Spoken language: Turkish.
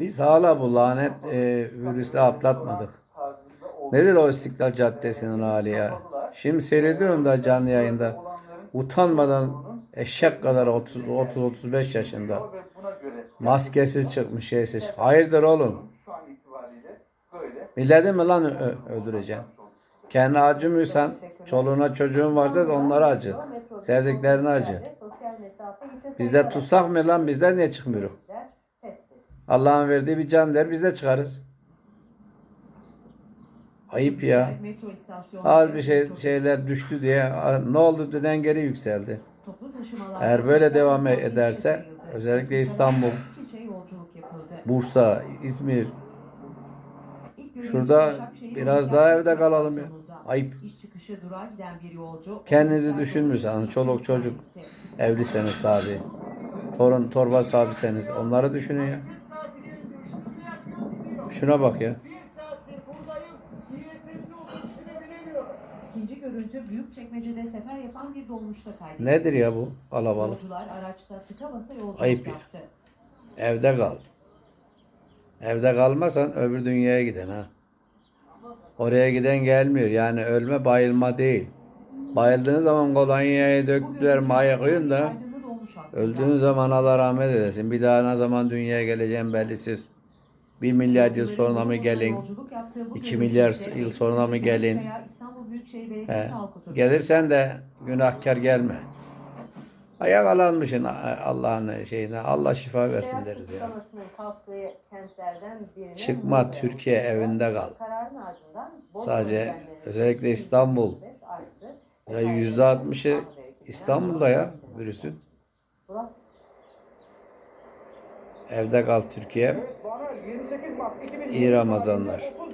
Biz hala bu lanet e, virüsü atlatmadık. Nedir o İstiklal Caddesi'nin hali ya? Şimdi seyrediyorum da canlı yayında. Utanmadan eşek kadar 30 30-35 yaşında. Maskesiz çıkmış şeysiz. Hayırdır oğlum? Milleti mi lan ö- öldüreceksin? Kendi acımıyorsan, çoluğuna çocuğun varsa da onlara acı. Sevdiklerine acı. Bizde tutsak mı lan? Bizden niye çıkmıyor? Allah'ın verdiği bir can der biz de çıkarız. Ayıp ya. Az bir şey şeyler düştü diye ne oldu deden geri yükseldi. Eğer böyle devam ederse özellikle İstanbul, yapıldı. Bursa, İzmir şurada biraz daha evde kalalım ya. Ayıp. Kendinizi düşünmüyorsanız, yolcu çoluk çocuk. Evliseniz tabi. Torun torba sahibiseniz onları düşünün ya. Şuna bak ya. İkinci görüntü Büyükçekmece'de sefer yapan bir dolmuşta kaydedildi. Nedir ya bu alabalık? Yolcular araçta tıka basa yolculuk Ayıp ya. yaptı. Evde kal. Evde kalmasan öbür dünyaya giden ha. Oraya giden gelmiyor. Yani ölme bayılma değil. Bayıldığın zaman kolonyayı Bu döktüler maya koyun da öldüğün zaman Allah rahmet eylesin. Bir daha ne zaman dünyaya geleceğim bellisiz. Bir milyar yıl sonra mı gelin? Yolculuk yaptığı bu iki görüntü milyar ise yıl sonra mı gelin? He. Gelirsen de günahkar gelme. Ayak alanmışsın Allah'ın şeyine. Allah şifa versin deriz ya. Çıkma, Türkiye evinde kal. Sadece, özellikle İstanbul. 25 arttı. Ya yüzde altmışı İstanbul'da ya virüsün. Evde kal Türkiye. Evet, bana 28 Mart 2020 İyi Ramazanlar. tarihinde 30